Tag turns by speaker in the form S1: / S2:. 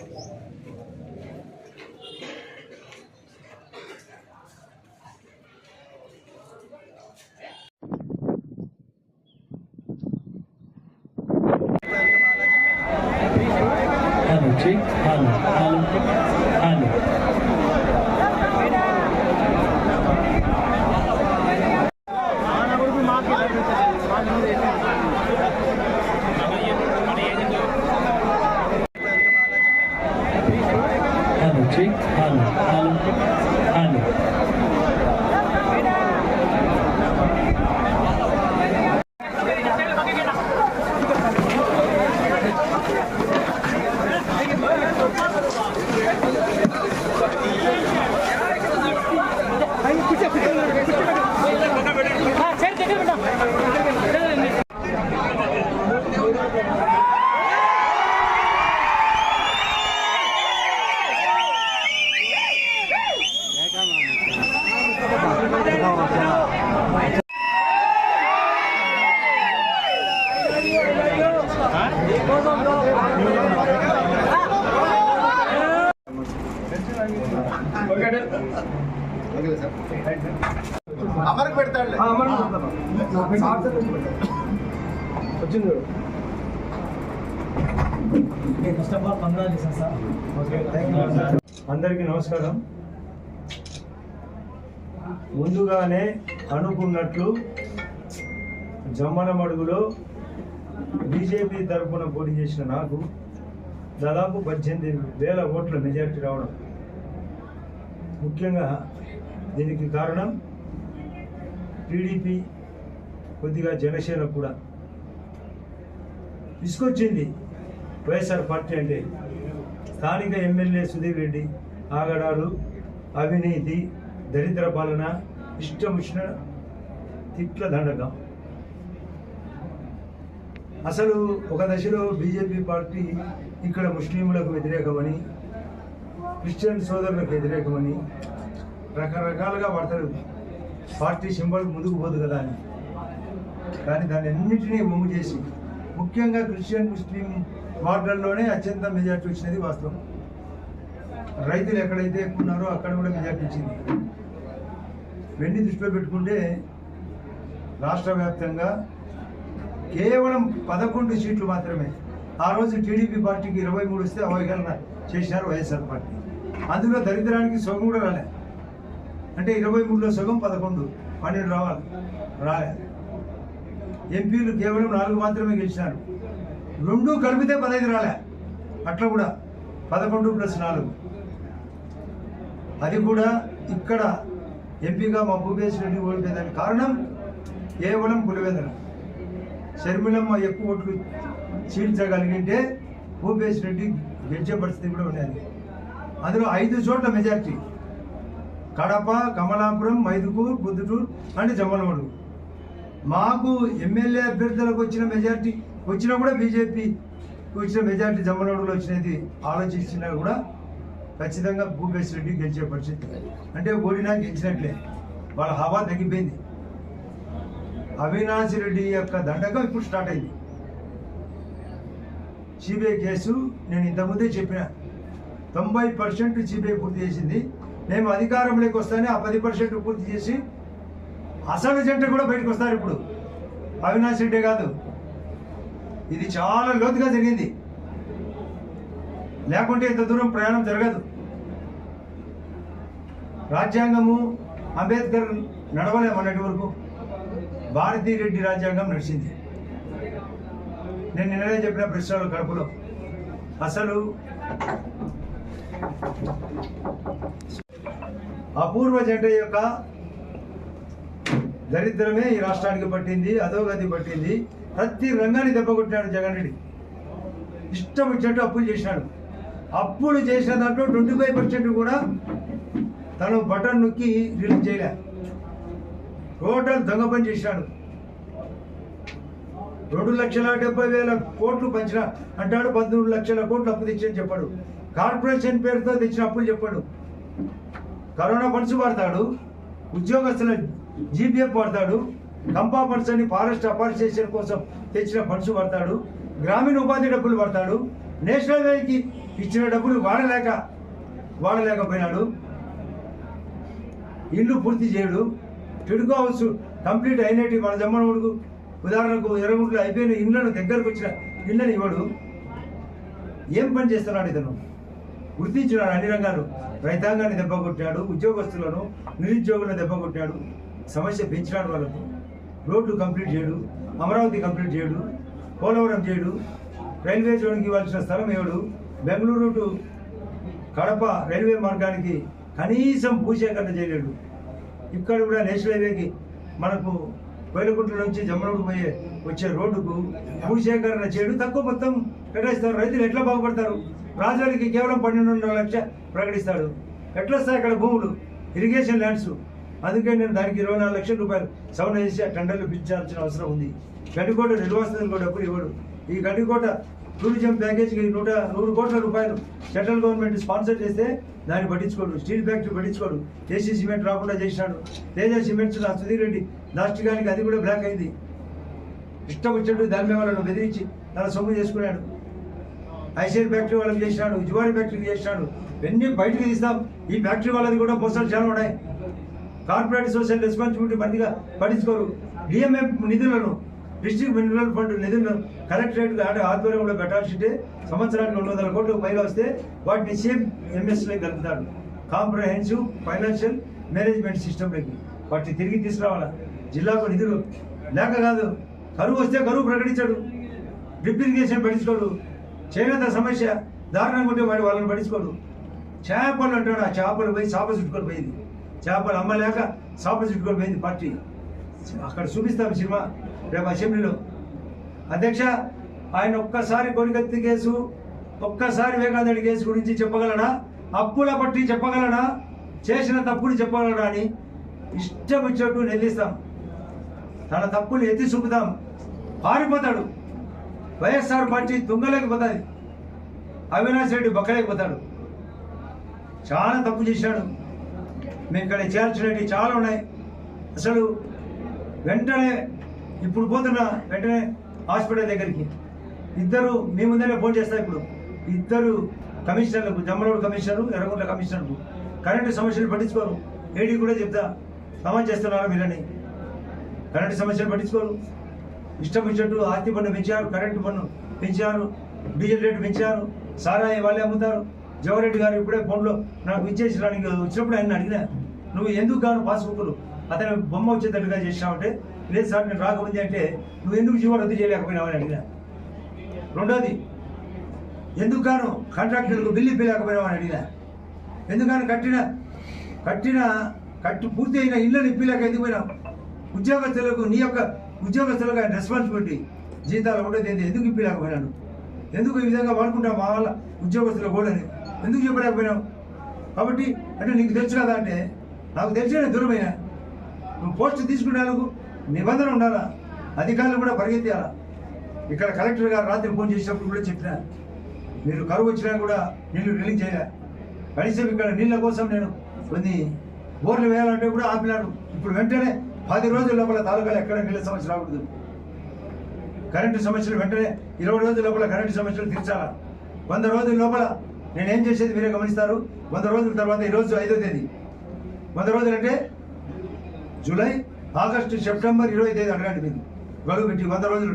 S1: どうも。
S2: అమరకు పెడతాడు
S3: అందరికీ నమస్కారం. ముందుగానే అనుకున్నట్లు జమ్మనమడుగులో బీజేపీ తరఫున పోటీ చేసిన నాకు దాదాపు పద్దెనిమిది వేల ఓట్ల మెజారిటీ రావడం ముఖ్యంగా దీనికి కారణం టీడీపీ కొద్దిగా జనసేన కూడా. తీసుకొచ్చింది వైఎస్ఆర్ పార్టీ అంటే. స్థానిక ఎమ్మెల్యే సుధీర్ రెడ్డి ఆగడాలు అవినీతి దరిద్ర పాలన ఇష్టం వచ్చిన తిట్ల దండకం. అసలు ఒక దశలో బీజేపీ పార్టీ ఇక్కడ ముస్లింలకు వ్యతిరేకమని క్రిస్టియన్ సోదరులకు వ్యతిరేకమని రకరకాలుగా పడతారు పార్టీ సింబల్ ముందుకు పోదు కదా అని. కానీ దాన్ని అన్నింటినీ ఒమ్ము చేసి ముఖ్యంగా క్రిస్టియన్ ముస్లిం వార్డుల్లోనే అత్యంత మెజార్టీ వచ్చినది వాస్తవం. రైతులు ఎక్కడైతే ఎక్కువ ఉన్నారో అక్కడ కూడా మెజార్టీ ఇచ్చింది వెండి దృష్టిలో పెట్టుకుంటే రాష్ట్ర వ్యాప్తంగా కేవలం పదకొండు సీట్లు మాత్రమే. ఆ రోజు టీడీపీ పార్టీకి ఇరవై మూడు వస్తే అవగాహన చేసినారు వైఎస్ఆర్ పార్టీ. అందులో దరిద్రానికి సొమ్ము కూడా రాలేదు అంటే ఇరవై మూడులో సగం పదకొండు పన్నెండు రావాలి. రాలే ఎంపీలు కేవలం నాలుగు మాత్రమే గెలిచినారు. రెండు కలిపితే పదహైదు రాలే. అట్లా కూడా పదకొండు ప్లస్ నాలుగు. అది కూడా ఇక్కడ ఎంపీగా మా భూపేశ్ రెడ్డి ఓడిపోయేదానికి కారణం కేవలం పులివెందన. షర్మిలమ్మ ఎక్కువ ఓట్లు చీల్చగలిగింటే భూపేశ్ రెడ్డి గెలిచే పరిస్థితి కూడా ఉండేది. అందులో ఐదు చోట్ల మెజార్టీ. కడప కమలాపురం మైదుకూర్ బుద్ధుటూరు అండ్ జమ్మలమడు. మాకు ఎమ్మెల్యే అభ్యర్థులకు వచ్చిన మెజార్టీ వచ్చినా కూడా బీజేపీ వచ్చిన మెజార్టీ జమ్మలమడులో వచ్చినది ఆలోచించినా కూడా ఖచ్చితంగా భూపేశ్ రెడ్డి గెలిచే పరిస్థితి అంటే ఓడినా గెలిచినట్లే. వాళ్ళ హవా తగ్గిపోయింది. అవినాష్ రెడ్డి యొక్క దండకం ఇప్పుడు స్టార్ట్ అయింది. సిబిఐ కేసు నేను ఇంతకుముందే చెప్పిన. తొంభై పర్సెంట్ సిబిఐ పూర్తి చేసింది. మేము అధికారంలోకి వస్తానే ఆ పది పర్సెంట్ పూర్తి చేసి అసలు జంట కూడా బయటకు వస్తారు ఇప్పుడు. అవినాష్ రెడ్డి కాదు. ఇది చాలా లోతుగా జరిగింది. లేకుంటే ఇంత దూరం ప్రయాణం జరగదు. రాజ్యాంగము అంబేద్కర్ నడవలే మొన్నటి వరకు భారతీ రెడ్డి రాజ్యాంగం నడిచింది. నేను నిన్ననే చెప్పిన ప్రశ్నలు కడుపులో. అసలు అపూర్వ జంట యొక్క దరిద్రమే ఈ రాష్ట్రానికి పట్టింది అధోగతి పట్టింది. ప్రతి రంగాన్ని దెబ్బకొట్టినాడు జగన్ రెడ్డి. ఇష్టం వచ్చినట్టు అప్పులు చేసినాడు. అప్పులు చేసిన దాంట్లో ట్వంటీ ఫైవ్ పర్సెంట్ కూడా తను బటన్ నొక్కి రిలీజ్ చేయలే. టోటల్ దొంగ పని చేసినాడు. రెండు లక్షల డెబ్బై వేల కోట్లు పంచిన అంటాడు పద్మూడు లక్షల కోట్లు అప్పు తెచ్చని చెప్పాడు. కార్పొరేషన్ పేరుతో తెచ్చిన అప్పులు చెప్పాడు. కరోనా పడుచు పడతాడు ఉద్యోగస్తుల జీపీఎఫ్ పడతాడు కంపా పడుచని అని ఫారెస్ట్ అపారిసియేషన్ కోసం తెచ్చిన పడుచు పడతాడు గ్రామీణ ఉపాధి డబ్బులు పడతాడు నేషనల్ హైవేకి ఇచ్చిన డబ్బులు వాడలేక వాడలేకపోయినాడు. ఇల్లు పూర్తి చేయడు. టిడుకో హౌస్ కంప్లీట్ అయినట్టు మన జమ్మనుడుకు ఉదాహరణకు ఎర్రగుంట్లో అయిపోయిన ఇళ్ళను దగ్గరకు వచ్చిన ఇళ్ళని ఇవ్వడు. ఏం పని చేస్తున్నాడు ఇతను? గుర్తించినాడు అన్ని రంగాలు? రైతాంగాన్ని దెబ్బ కొట్టాడు ఉద్యోగస్తులను నిరుద్యోగులను దెబ్బ కొట్టాడు సమస్య పెంచినాడు వాళ్ళకు రోడ్లు కంప్లీట్ చేయడు అమరావతి కంప్లీట్ చేయడు పోలవరం చేయడు రైల్వే జోన్కి ఇవ్వాల్సిన స్థలం ఇవ్వడు బెంగళూరు టు కడప రైల్వే మార్గానికి కనీసం భూసేకరణ చేయలేడు. ఇక్కడ కూడా నేషనల్ హైవేకి మనకు కోయిలకుంట్ల నుంచి జమ్మనూరు పోయే వచ్చే రోడ్డుకు భూసేకరణ చేయడు. తక్కువ మొత్తం కేటాయిస్తారు. రైతులు ఎట్లా బాగుపడతారు? రాజధానికి కేవలం పన్నెండున్నర లక్ష ప్రకటిస్తాడు. ఎట్లా వస్తాయి అక్కడ భూములు? ఇరిగేషన్ ల్యాండ్స్ అందుకే నేను దానికి ఇరవై నాలుగు లక్షల రూపాయలు సవరణ చేసి ఆ టెండర్లు పిలిచాల్సిన అవసరం ఉంది. గడ్డికోట నిర్వాసితులు కూడా డబ్బులు ఇవ్వడు. ఈ గడ్డికోట టూరిజం ప్యాకేజీకి నూట నూరు కోట్ల రూపాయలు సెంట్రల్ గవర్నమెంట్ స్పాన్సర్ చేస్తే దాన్ని పట్టించుకోడు. స్టీల్ ఫ్యాక్టరీ పట్టించుకోడు. ఏసీ సిమెంట్ రాకుండా చేసినాడు. తేజ సిమెంట్స్ నా సుధీర్ రెడ్డి. దాష్టికానికి అది కూడా బ్లాక్ అయింది. ఇష్టం వచ్చినట్టు దాని వాళ్ళను బెదిరించి తన సొమ్ము చేసుకున్నాడు. ఐసీఎల్ ఫ్యాక్టరీ వాళ్ళకి చేసినాడు. జువారి ఫ్యాక్టరీకి చేసినాడు. ఇవన్నీ బయటకు తీస్తాం ఈ ఫ్యాక్టరీ వాళ్ళది కూడా మోసాలు చాలా ఉన్నాయి. కార్పొరేట్ సోషల్ రెస్పాన్సిబిలిటీ మందిగా పట్టించుకోరు. డిఎంఎం నిధులను డిస్ట్రిక్ట్ మినరల్ ఫండ్ నిధులను కలెక్టరేట్ అంటే ఆధ్వర్యంలో పెట్టాల్సింటే సంవత్సరానికి రెండు వందల కోట్లు పైగా వస్తే వాటిని సేమ్ ఎంఎస్లో కలుపుతాడు కాంప్రహెన్సివ్ ఫైనాన్షియల్ మేనేజ్మెంట్ సిస్టమ్లోకి వాటిని తిరిగి తీసుకురావాలా? జిల్లాకు నిధులు లేక కాదు. కరువు వస్తే కరువు ప్రకటించాడు. డ్రిప్ ఇరిగేషన్ పట్టించుకోడు. చేనేత సమస్య దారుణంగా ఉంటే వాడు వాళ్ళని పట్టించుకోడు. చేపలు అంటాడు ఆ చేపలు పోయి చేప చుట్టుకొని పోయింది. చేపలు అమ్మలేక చేప చుట్టుకొని పోయింది పార్టీ అక్కడ చూపిస్తాం సినిమా రేపు అసెంబ్లీలో. అధ్యక్ష ఆయన ఒక్కసారి కొనికత్తి కేసు ఒక్కసారి వివేకానందుడి కేసు గురించి చెప్పగలనా అప్పుల పట్టి చెప్పగలనా చేసిన తప్పులు చెప్పగలడా అని ఇష్టం వచ్చినట్టు నిందిస్తాం తన తప్పులు ఎత్తి చూపుతాం. పారిపోతాడు. వైఎస్ఆర్ పార్టీ తుంగలేకపోతుంది. అవినాష్ రెడ్డి బొక్కలేకపోతాడు. చాలా తప్పు చేశాడు. మేము ఇక్కడ చేయాల్సినవి చాలా ఉన్నాయి. అసలు వెంటనే ఇప్పుడు పోతున్నా వెంటనే హాస్పిటల్ దగ్గరికి. ఇద్దరు మీ ముందరే ఫోన్ చేస్తారు ఇప్పుడు. ఇద్దరు కమిషనర్లకు జమ్మలూరు కమిషనరు ఎర్రగుంట్ల కమిషనర్కు కరెంటు సమస్యలు పట్టించుకోరు. ఏడీ కూడా చెప్తా సమాన్ చేస్తున్నారు మీరని. కరెంటు సమస్యలు పట్టించుకోరు. ఇష్టం వచ్చినట్టు ఆస్తి పన్ను పెంచారు కరెంటు పన్ను పెంచారు డీజిల్ రేటు పెంచారు సారాయి వాళ్ళే అమ్ముతారు. జవరెడ్డి గారు ఇప్పుడే ఫోన్లో నాకు ఇచ్చేసడానికి వచ్చినప్పుడు ఆయన అడిగినా నువ్వు ఎందుకు కాను పాస్బుక్లు అతను బొమ్మ వచ్చేటట్టుగా చేసినావంటే లేదు సార్ నేను రాకముందే అంటే నువ్వు ఎందుకు జీవో రద్దు చేయలేకపోయినావని అడిగినా. రెండోది ఎందుకు కాను కాంట్రాక్టర్లకు బిల్లు ఇప్పలేకపోయినావని అడిగినా. ఎందుకని కట్టిన కట్టిన కట్టి పూర్తి అయిన ఇళ్ళని ఇప్పలేక ఎందుకు పోయినావు? ఉద్యోగస్తులకు నీ యొక్క ఉద్యోగస్తులకు ఆయన రెస్పాన్సిబిలిటీ జీతాలు కూడా ఎందుకు ఇప్పలేకపోయినాను ఎందుకు ఈ విధంగా వాడుకుంటావు మా వాళ్ళ ఉద్యోగస్తుల గోడని? ఎందుకు చెప్పలేకపోయినావు? కాబట్టి అంటే నీకు తెలుసు కదా అంటే నాకు తెలిసిన దూరమైన నువ్వు పోస్ట్ తీసుకునేందుకు నిబంధన ఉండాలా? అధికారులు కూడా పరిగెత్తాలా ఇక్కడ కలెక్టర్ గారు రాత్రి ఫోన్ చేసినప్పుడు కూడా చెప్పిన. మీరు కరువు వచ్చినా కూడా నీళ్ళు రిలీజ్ చేయలే. కనీసం ఇక్కడ నీళ్ళ కోసం నేను కొన్ని బోర్లు వేయాలంటే కూడా ఆపినాడు ఇప్పుడు వెంటనే పది రోజుల లోపల తాలూకాలు ఎక్కడ నీళ్ళ సమస్య రాకూడదు. కరెంటు సమస్యలు వెంటనే ఇరవై రోజుల లోపల కరెంటు సమస్యలు తీర్చాలా? వంద రోజుల లోపల నేనేం చేసేది మీరే గమనిస్తారు? వంద రోజుల తర్వాత ఈరోజు ఐదో తేదీ. వంద రోజులు అంటే జూలై ఆగస్టు సెప్టెంబర్ ఇరవై తేదీ అడగండి మీరు. గడువు పెట్టి వంద రోజులు